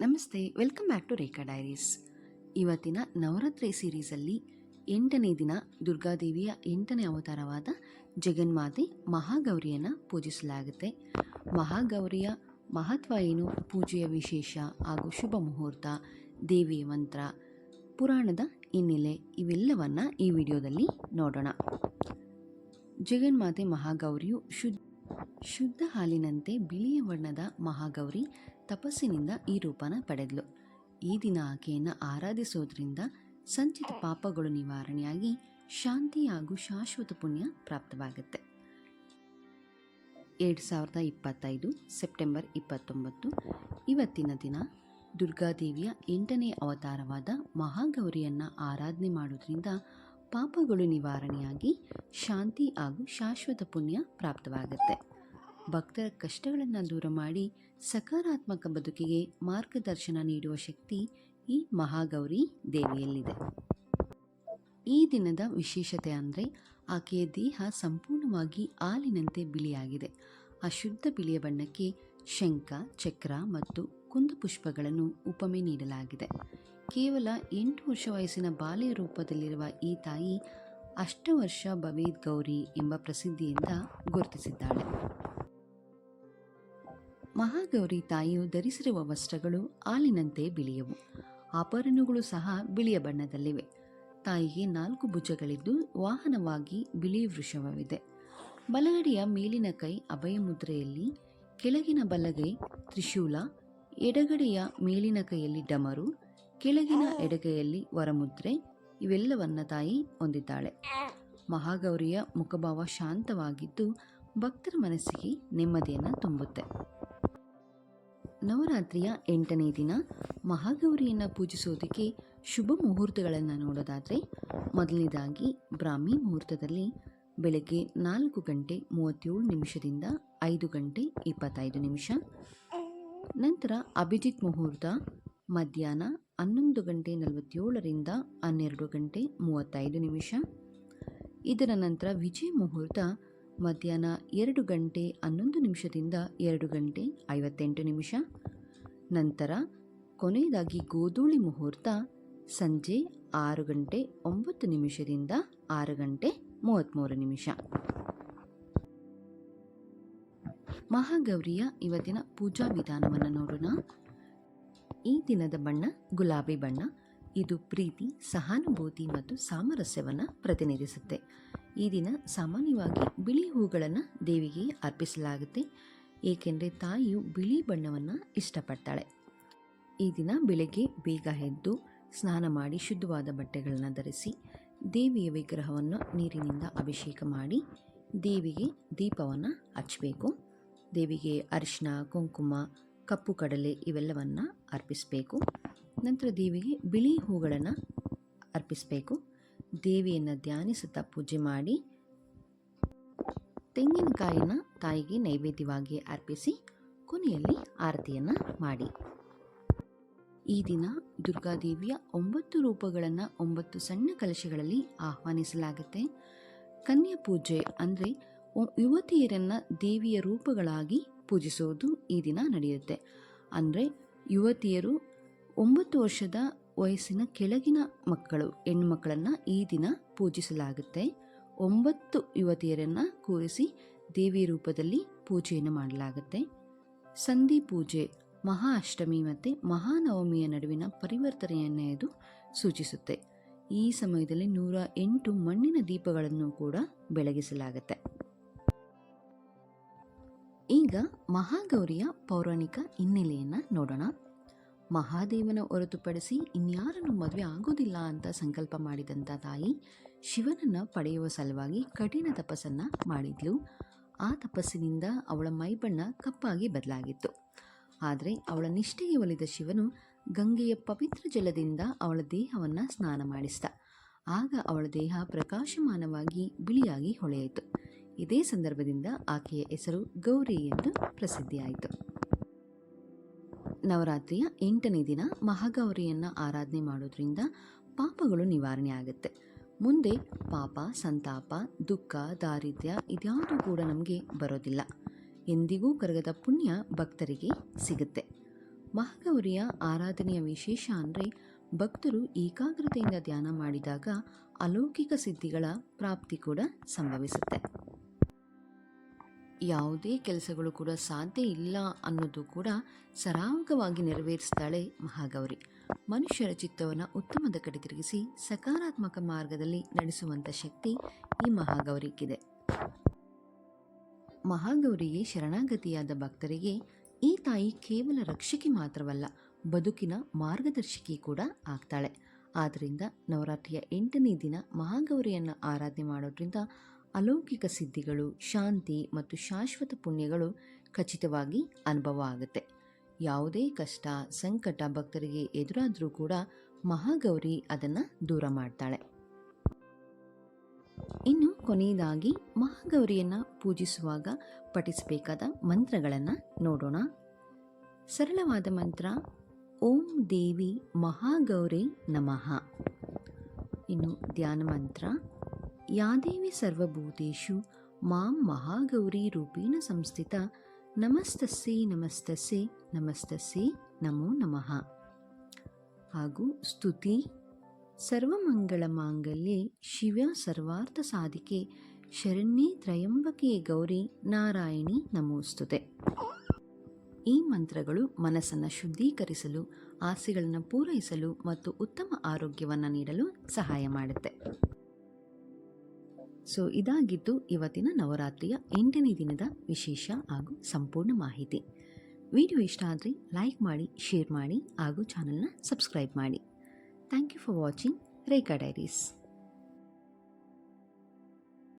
ನಮಸ್ತೆ, welcome back to Rekha diaries. ಇವತ್ತಿನ ನವರಾತ್ರಿ ಸೀರೀಸಲ್ಲಿ ಎಂಟನೇ ದಿನ ದುರ್ಗಾದೇವಿಯ ಎಂಟನೇ ಅವತಾರವಾದ ಜಗನ್ಮಾತೆ ಮಹಾಗೌರಿಯನ್ನು ಪೂಜಿಸಲಾಗುತ್ತೆ. ಮಹಾಗೌರಿಯ ಮಹತ್ವ ಏನು? ಪೂಜೆಯ ವಿಶೇಷ ಹಾಗೂ ಶುಭ ಮುಹೂರ್ತ, ದೇವಿಯ ಮಂತ್ರ, ಪುರಾಣದ ಹಿನ್ನೆಲೆ ಇವೆಲ್ಲವನ್ನು ಈ ವಿಡಿಯೋದಲ್ಲಿ ನೋಡೋಣ. ಜಗನ್ಮಾತೆ ಮಹಾಗೌರಿಯು ಶುದ್ಧ ಶುದ್ಧ ಹಾಲಿನಂತೆ ಬಿಳಿಯ ಬಣ್ಣದ ಮಹಾಗೌರಿ ತಪಸ್ಸಿನಿಂದ ಈ ರೂಪನ ಪಡೆದ್ಲು. ಈ ದಿನ ಆಕೆಯನ್ನು ಆರಾಧಿಸೋದ್ರಿಂದ ಸಂಚಿತ ಪಾಪಗಳು ನಿವಾರಣೆಯಾಗಿ ಶಾಂತಿ ಹಾಗೂ ಶಾಶ್ವತ ಪುಣ್ಯ ಪ್ರಾಪ್ತವಾಗುತ್ತೆ. ಎರಡು ಸಾವಿರದ ಇಪ್ಪತ್ತೈದು ಸೆಪ್ಟೆಂಬರ್ ಇಪ್ಪತ್ತೊಂಬತ್ತು, ಇವತ್ತಿನ ದಿನ ದುರ್ಗಾದೇವಿಯ ಎಂಟನೇ ಅವತಾರವಾದ ಮಹಾಗೌರಿಯನ್ನು ಆರಾಧನೆ ಮಾಡೋದ್ರಿಂದ ಪಾಪಗಳು ನಿವಾರಣೆಯಾಗಿ ಶಾಂತಿ ಹಾಗೂ ಶಾಶ್ವತ ಪುಣ್ಯ ಪ್ರಾಪ್ತವಾಗುತ್ತೆ. ಭಕ್ತರ ಕಷ್ಟಗಳನ್ನು ದೂರ ಮಾಡಿ ಸಕಾರಾತ್ಮಕ ಬದುಕಿಗೆ ಮಾರ್ಗದರ್ಶನ ನೀಡುವ ಶಕ್ತಿ ಈ ಮಹಾಗೌರಿ ದೇವಿಯಲ್ಲಿದೆ. ಈ ದಿನದ ವಿಶೇಷತೆ ಅಂದರೆ ಆಕೆಯ ದೇಹ ಸಂಪೂರ್ಣವಾಗಿ ಹಾಲಿನಂತೆ ಬಿಳಿಯಾಗಿದೆ. ಆ ಶುದ್ಧ ಬಿಳಿಯ ಬಣ್ಣಕ್ಕೆ ಶಂಖ, ಚಕ್ರ ಮತ್ತು ಕುಂದಪುಷ್ಪಗಳನ್ನು ಉಪಮೆ ನೀಡಲಾಗಿದೆ. ಕೇವಲ ಎಂಟು ವರ್ಷ ವಯಸ್ಸಿನ ಬಾಲ್ಯ ರೂಪದಲ್ಲಿರುವ ಈ ತಾಯಿ ಅಷ್ಟವರ್ಷ ಭವೇದ್ ಗೌರಿ ಎಂಬ ಪ್ರಸಿದ್ಧಿಯಿಂದ ಗುರುತಿಸಿದ್ದಾಳೆ. ಮಹಾಗೌರಿ ತಾಯಿಯು ಧರಿಸಿರುವ ವಸ್ತ್ರಗಳು ಹಾಲಿನಂತೆ ಬಿಳಿಯವು. ಆಭರಣಗಳು ಸಹ ಬಿಳಿಯ ಬಣ್ಣದಲ್ಲಿವೆ. ತಾಯಿಗೆ ನಾಲ್ಕು ಭುಜಗಳಿದ್ದು ವಾಹನವಾಗಿ ಬಿಳಿ ವೃಷಭವಿದೆ ಬಲಗಡೆಯ ಮೇಲಿನ ಕೈ ಅಭಯ ಮುದ್ರೆಯಲ್ಲಿ, ಕೆಳಗಿನ ಬಲಗೈ ತ್ರಿಶೂಲ, ಎಡಗಡೆಯ ಮೇಲಿನ ಕೈಯಲ್ಲಿ ಡಮರು ಕೆಳಗಿನ ಎಡಗೈಯಲ್ಲಿ ವರಮುದ್ರೆ ಇವೆಲ್ಲವನ್ನ ತಾಯಿ ಹೊಂದಿದ್ದಾಳೆ. ಮಹಾಗೌರಿಯ ಮುಖಭಾವ ಶಾಂತವಾಗಿದ್ದು ಭಕ್ತರ ಮನಸ್ಸಿಗೆ ನೆಮ್ಮದಿಯನ್ನು ತುಂಬುತ್ತೆ. ನವರಾತ್ರಿಯ ಎಂಟನೇ ದಿನ ಮಹಾಗೌರಿಯನ್ನು ಪೂಜಿಸೋದಕ್ಕೆ ಶುಭ ಮುಹೂರ್ತಗಳನ್ನು ನೋಡೋದಾದರೆ ಮೊದಲನೇದಾಗಿ ಬ್ರಾಹ್ಮಿ ಮುಹೂರ್ತದಲ್ಲಿ ಬೆಳಗ್ಗೆ ನಾಲ್ಕು ಗಂಟೆ ಮೂವತ್ತೇಳು ನಿಮಿಷದಿಂದ ಐದು ಗಂಟೆ ಇಪ್ಪತ್ತೈದು ನಿಮಿಷ. ನಂತರ ಅಭಿಜಿತ್ ಮುಹೂರ್ತ ಮಧ್ಯಾಹ್ನ ಹನ್ನೊಂದು ಗಂಟೆ ನಲವತ್ತೇಳರಿಂದ ಹನ್ನೆರಡು ಗಂಟೆ ಮೂವತ್ತೈದು ನಿಮಿಷ. ಇದರ ನಂತರ ವಿಜಯ ಮುಹೂರ್ತ ಮಧ್ಯಾಹ್ನ ಎರಡು ಗಂಟೆ ಹನ್ನೊಂದು ನಿಮಿಷದಿಂದ ಎರಡು ಗಂಟೆ ಐವತ್ತೆಂಟು ನಿಮಿಷ. ನಂತರ ಕೊನೆಯದಾಗಿ ಗೋಧೂಳಿ ಮುಹೂರ್ತ ಸಂಜೆ ಆರು ಗಂಟೆ ಒಂಬತ್ತು ನಿಮಿಷದಿಂದ ಆರು ಗಂಟೆ ಮೂವತ್ತ್ಮೂರು ನಿಮಿಷ. ಮಹಾಗೌರಿಯ ಇವತ್ತಿನ ಪೂಜಾ ವಿಧಾನವನ್ನು ನೋಡೋಣ. ಈ ದಿನದ ಬಣ್ಣ ಗುಲಾಬಿ ಬಣ್ಣ. ಇದು ಪ್ರೀತಿ, ಸಹಾನುಭೂತಿ ಮತ್ತು ಸಾಮರಸ್ಯವನ್ನು ಪ್ರತಿನಿಧಿಸುತ್ತೆ. ಈ ದಿನ ಸಾಮಾನ್ಯವಾಗಿ ಬಿಳಿ ಹೂಗಳನ್ನು ದೇವಿಗೆ ಅರ್ಪಿಸಲಾಗುತ್ತೆ. ಏಕೆಂದರೆ ತಾಯಿಯು ಬಿಳಿ ಬಣ್ಣವನ್ನು ಇಷ್ಟಪಡ್ತಾಳೆ. ಈ ದಿನ ಬೆಳಗ್ಗೆ ಬೇಗ ಎದ್ದು ಸ್ನಾನ ಮಾಡಿ ಶುದ್ಧವಾದ ಬಟ್ಟೆಗಳನ್ನು ಧರಿಸಿ ದೇವಿಯ ವಿಗ್ರಹವನ್ನು ನೀರಿನಿಂದ ಅಭಿಷೇಕ ಮಾಡಿ ದೇವಿಗೆ ದೀಪವನ್ನು ಹಚ್ಚಬೇಕು. ದೇವಿಗೆ ಅರಿಶಿನ, ಕುಂಕುಮ ಕಪ್ಪು ಕಡಲೆ ಇವೆಲ್ಲವನ್ನು ಅರ್ಪಿಸಬೇಕು. ನಂತರ ದೇವಿಗೆ ಬಿಳಿ ಹೂಗಳನ್ನು ಅರ್ಪಿಸಬೇಕು. ದೇವಿಯನ್ನು ಧ್ಯಾನಿಸುತ್ತಾ ಪೂಜೆ ಮಾಡಿ ತೆಂಗಿನಕಾಯಿನ ತಾಯಿಗೆ ನೈವೇದ್ಯವಾಗಿ ಅರ್ಪಿಸಿ ಕೊನೆಯಲ್ಲಿ ಆರತಿಯನ್ನು ಮಾಡಿ. ಈ ದಿನ ದುರ್ಗಾದೇವಿಯ ಒಂಬತ್ತು ರೂಪಗಳನ್ನು ಒಂಬತ್ತು ಸಣ್ಣ ಕಲಶಗಳಲ್ಲಿ ಆಹ್ವಾನಿಸಲಾಗುತ್ತೆ. ಕನ್ಯಾ ಪೂಜೆ ಅಂದರೆ ಯುವತಿಯರನ್ನು ದೇವಿಯ ರೂಪಗಳಾಗಿ ಪೂಜಿಸೋದು ಈ ದಿನ ನಡೆಯುತ್ತೆ. ಅಂದರೆ ಯುವತಿಯರು ಒಂಬತ್ತು ವರ್ಷದ ವಯಸ್ಸಿನ ಕೆಳಗಿನ ಮಕ್ಕಳು, ಹೆಣ್ಣುಮಕ್ಕಳನ್ನು ಈ ದಿನ ಪೂಜಿಸಲಾಗುತ್ತೆ. ಒಂಬತ್ತು ಯುವತಿಯರನ್ನು ಕೂರಿಸಿ ದೇವಿ ರೂಪದಲ್ಲಿ ಪೂಜೆಯನ್ನು ಮಾಡಲಾಗುತ್ತೆ. ಸಂಧಿ ಪೂಜೆ ಮಹಾ ಅಷ್ಟಮಿ ಮತ್ತು ಮಹಾನವಮಿಯ ನಡುವಿನ ಪರಿವರ್ತನೆಯನ್ನೇ ಇದು ಸೂಚಿಸುತ್ತೆ. ಈ ಸಮಯದಲ್ಲಿ ನೂರ ಎಂಟು ಮಣ್ಣಿನ ದೀಪಗಳನ್ನು ಕೂಡ ಬೆಳಗಿಸಲಾಗುತ್ತೆ. ಈಗ ಮಹಾಗೌರಿಯ ಪೌರಾಣಿಕ ಹಿನ್ನೆಲೆಯನ್ನು ನೋಡೋಣ. ಮಹಾದೇವನ ಹೊರತುಪಡಿಸಿ ಇನ್ಯಾರನ್ನು ಮದುವೆ ಆಗೋದಿಲ್ಲ ಅಂತ ಸಂಕಲ್ಪ ಮಾಡಿದಂಥ ತಾಯಿ ಶಿವನನ್ನು ಪಡೆಯುವ ಸಲುವಾಗಿ ಕಠಿಣ ತಪಸ್ಸನ್ನು ಮಾಡಿದ್ಲು. ಆ ತಪಸ್ಸಿನಿಂದ ಅವಳ ಮೈಬಣ್ಣ ಕಪ್ಪಾಗಿ ಬದಲಾಗಿತ್ತು. ಆದರೆ ಅವಳ ನಿಷ್ಠೆಗೆ ಒಲಿದ ಶಿವನು ಗಂಗೆಯ ಪವಿತ್ರ ಜಲದಿಂದ ಅವಳ ದೇಹವನ್ನು ಸ್ನಾನ ಮಾಡಿಸಿದ. ಆಗ ಅವಳ ದೇಹ ಪ್ರಕಾಶಮಾನವಾಗಿ ಬಿಳಿಯಾಗಿ ಹೊಳೆಯಿತು. ಇದೇ ಸಂದರ್ಭದಿಂದ ಆಕೆಯ ಹೆಸರು ಗೌರಿ ಎಂದು ಪ್ರಸಿದ್ಧಿಯಾಯಿತು. ನವರಾತ್ರಿಯ ಎಂಟನೇ ದಿನ ಮಹಾಗೌರಿಯನ್ನು ಆರಾಧನೆ ಮಾಡೋದ್ರಿಂದ ಪಾಪಗಳು ನಿವಾರಣೆ ಆಗುತ್ತೆ. ಮುಂದೆ ಪಾಪ, ಸಂತಾಪ, ದುಃಖ, ದಾರಿದ್ರ್ಯ ಇದ್ಯಾವುದೂ ಕೂಡ ನಮಗೆ ಬರೋದಿಲ್ಲ. ಎಂದಿಗೂ ಕರಗದ ಪುಣ್ಯ ಭಕ್ತರಿಗೆ ಸಿಗುತ್ತೆ. ಮಹಾಗೌರಿಯ ಆರಾಧನೆಯ ವಿಶೇಷ ಅಂದರೆ ಭಕ್ತರು ಏಕಾಗ್ರತೆಯಿಂದ ಧ್ಯಾನ ಮಾಡಿದಾಗ ಅಲೌಕಿಕ ಸಿದ್ಧಿಗಳ ಪ್ರಾಪ್ತಿ ಕೂಡ ಸಂಭವಿಸುತ್ತೆ. ಯಾವುದೇ ಕೆಲಸಗಳು ಕೂಡ ಸಾಧ್ಯ ಇಲ್ಲ ಅನ್ನೋದು ಕೂಡ ಸರಾಗವಾಗಿ ನೆರವೇರಿಸ್ತಾಳೆ ಮಹಾಗೌರಿ. ಮನುಷ್ಯರ ಚಿತ್ತವನ್ನು ಉತ್ತಮದ ಕಡೆ ತಿರುಗಿಸಿ ಸಕಾರಾತ್ಮಕ ಮಾರ್ಗದಲ್ಲಿ ನಡೆಸುವಂಥ ಶಕ್ತಿ ಈ ಮಹಾಗೌರಿಗಿದೆ. ಮಹಾಗೌರಿಗೆ ಶರಣಾಗತಿಯಾದ ಭಕ್ತರಿಗೆ ಈ ತಾಯಿ ಕೇವಲ ರಕ್ಷಕಿ ಮಾತ್ರವಲ್ಲ, ಬದುಕಿನ ಮಾರ್ಗದರ್ಶಕಿ ಕೂಡ ಆಗ್ತಾಳೆ. ಆದ್ದರಿಂದ ನವರಾತ್ರಿಯ ಎಂಟನೇ ದಿನ ಮಹಾಗೌರಿಯನ್ನು ಆರಾಧನೆ ಮಾಡೋದ್ರಿಂದ ಅಲೌಕಿಕ ಸಿದ್ಧಿಗಳು, ಶಾಂತಿ ಮತ್ತು ಶಾಶ್ವತ ಪುಣ್ಯಗಳು ಖಚಿತವಾಗಿ ಅನುಭವ ಆಗುತ್ತೆ. ಯಾವುದೇ ಕಷ್ಟ, ಸಂಕಟ ಭಕ್ತರಿಗೆ ಎದುರಾದರೂ ಕೂಡ ಮಹಾಗೌರಿ ಅದನ್ನು ದೂರ ಮಾಡ್ತಾಳೆ. ಇನ್ನು ಕೊನೆಯದಾಗಿ ಮಹಾಗೌರಿಯನ್ನು ಪೂಜಿಸುವಾಗ ಪಠಿಸಬೇಕಾದ ಮಂತ್ರಗಳನ್ನು ನೋಡೋಣ. ಸರಳವಾದ ಮಂತ್ರ, ಓಂ ದೇವಿ ಮಹಾಗೌರಿ ನಮಃ. ಇನ್ನು ಧ್ಯಾನ ಮಂತ್ರ ಯಾದೇವಿ ಸರ್ವಭೂತೇಶು ಮಾಂ ಮಹಾಗೌರಿ ರೂಪೇಣ ಸಂಸ್ಥಿತ. ನಮಸ್ತಸ್ಸೆ ನಮಸ್ತಸ್ಸೆ ನಮಸ್ತಸ್ಸೆ, ನಮೋ ನಮಃ. ಹಾಗೂ ಸ್ತುತಿ. ಸರ್ವಮಂಗಳ ಮಾಂಗಲ್ಯೆ ಶಿವ ಸರ್ವಾರ್ಥ ಸಾಧಿಕೆ. ಶರಣ್ಯೇ ತ್ರಯಂಬಕೆ ಗೌರಿ ನಾರಾಯಣಿ ನಮೋಸ್ತುತೆ. ಈ ಮಂತ್ರಗಳು ಮನಸ್ಸನ್ನು ಶುದ್ಧೀಕರಿಸಲು, ಆಸೆಗಳನ್ನು ಪೂರೈಸಲು ಮತ್ತು ಉತ್ತಮ ಆರೋಗ್ಯವನ್ನು ನೀಡಲು ಸಹಾಯ ಮಾಡುತ್ತೆ. ಸೊ ಇದಾಗಿದ್ದು ಇವತ್ತಿನ ನವರಾತ್ರಿಯ ಎಂಟನೇ ದಿನದ ವಿಶೇಷ ಹಾಗೂ ಸಂಪೂರ್ಣ ಮಾಹಿತಿ. ವಿಡಿಯೋ ಇಷ್ಟ ಆದರೆ ಲೈಕ್ ಮಾಡಿ ಶೇರ್ ಮಾಡಿ ಹಾಗೂ ಚಾನಲ್ನ ಸಬ್ಸ್ಕ್ರೈಬ್ ಮಾಡಿ. Thank you for watching Rekha diaries